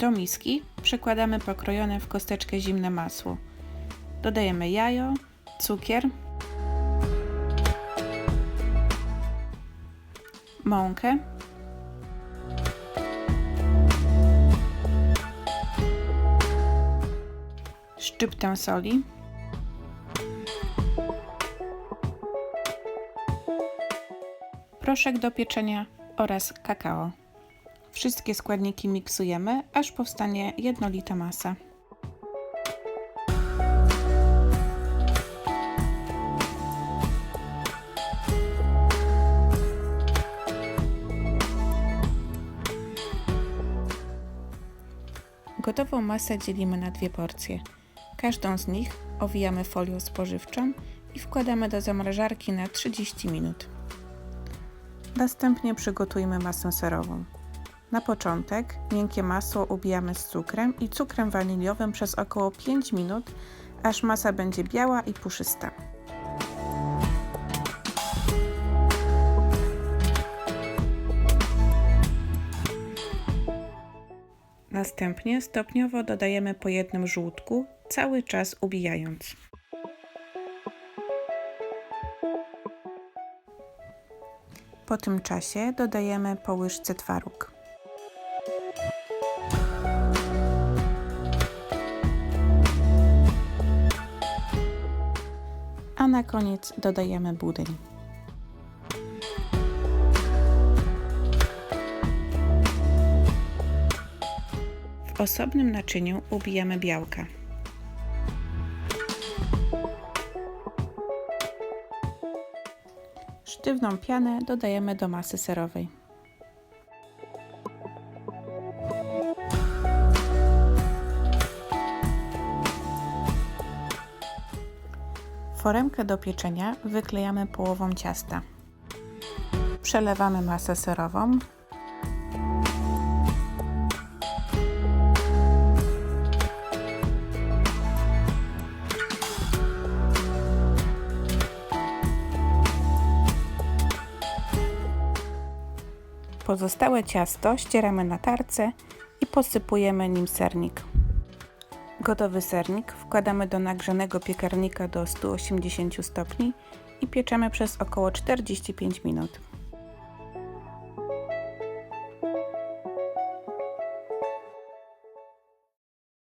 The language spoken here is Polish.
Do miski przekładamy pokrojone w kosteczkę zimne masło. Dodajemy jajo, cukier, mąkę, szczyptę soli, proszek do pieczenia oraz kakao. Wszystkie składniki miksujemy, aż powstanie jednolita masa. Gotową masę dzielimy na dwie porcje. Każdą z nich owijamy folią spożywczą i wkładamy do zamrażarki na 30 minut. Następnie przygotujmy masę serową. Na początek miękkie masło ubijamy z cukrem i cukrem waniliowym przez około 5 minut, aż masa będzie biała i puszysta. Następnie stopniowo dodajemy po jednym żółtku, cały czas ubijając. Po tym czasie dodajemy po łyżce twaróg. Na koniec dodajemy budyń. W osobnym naczyniu ubijamy białka. Sztywną pianę dodajemy do masy serowej. Foremkę do pieczenia wyklejamy połową ciasta. Przelewamy masę serową. Pozostałe ciasto ścieramy na tarce i posypujemy nim sernik. Gotowy sernik wkładamy do nagrzanego piekarnika do 180 stopni i pieczemy przez około 45 minut.